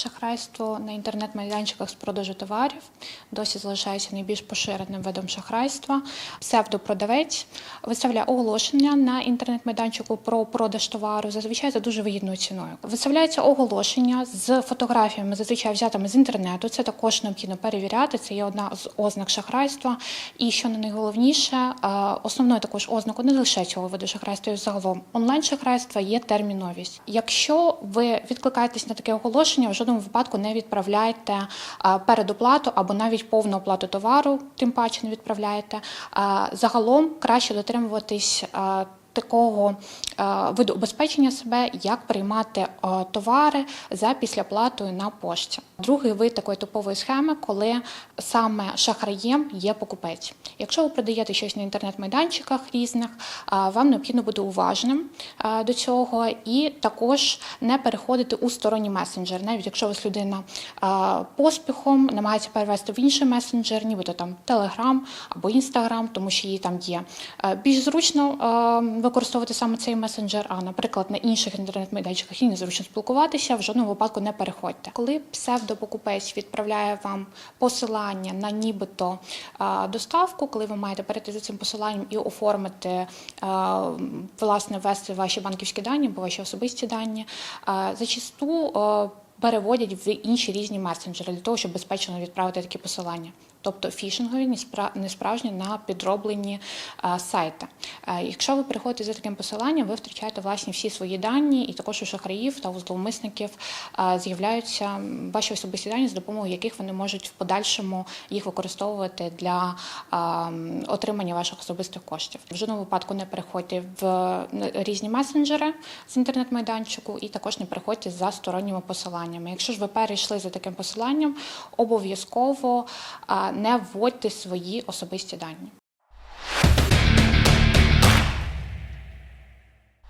Шахрайство на інтернет-майданчиках з продажу товарів досі залишається найбільш поширеним видом шахрайства. Псевдопродавець виставляє оголошення на інтернет-майданчику про продаж товару, зазвичай за дуже вигідною ціною. Виставляється оголошення з фотографіями, зазвичай взятими з інтернету. Це також необхідно перевіряти. Це є одна з ознак шахрайства. І що не найголовніше, е, основною також ознакою не лише цього виду шахрайства, і загалом онлайн-шахрайства є терміновість. Якщо ви відкликаєтесь на таке оголошення, в жодному випадку не відправляйте е, передоплату або навіть повну оплату товару, тим паче не відправляєте. Е, Загалом краще дотримуватись. Такого е, виду убезпечення себе, як приймати е, товари за післяплатою на пошті. Другий вид такої типової схеми, коли саме шахраєм є покупець. Якщо ви продаєте щось на інтернет-майданчиках різних, е, вам необхідно бути уважним до цього і також не переходити у сторонній месенджер, навіть якщо вас людина поспіхом намагається перевести в інший месенджер, нібито там Telegram або Instagram, тому що їй там є більш зручно використовувати саме цей месенджер, а, наприклад, на інших інтернет-майданчиках їй незручно спілкуватися, в жодному випадку не переходьте. Коли псевдопокупець відправляє вам посилання на нібито доставку, коли ви маєте перейти за цим посиланням і оформити, власне, ввести ваші банківські дані або ваші особисті дані, зачасту переводять в інші різні месенджери для того, щоб безпечно відправити такі посилання. Тобто фішингові, неспра- несправжні на підроблені сайти. Якщо ви переходите за таким посиланням, ви втрачаєте власні всі свої дані, і також у шахраїв та у зловмисників з'являються ваші особисті дані, з допомогою яких вони можуть в подальшому їх використовувати для отримання ваших особистих коштів. В жодному випадку не переходьте в різні месенджери з інтернет-майданчику, і також не переходьте за сторонніми посиланнями. Якщо ж ви перейшли за таким посиланням, обов'язково не вводьте свої особисті дані.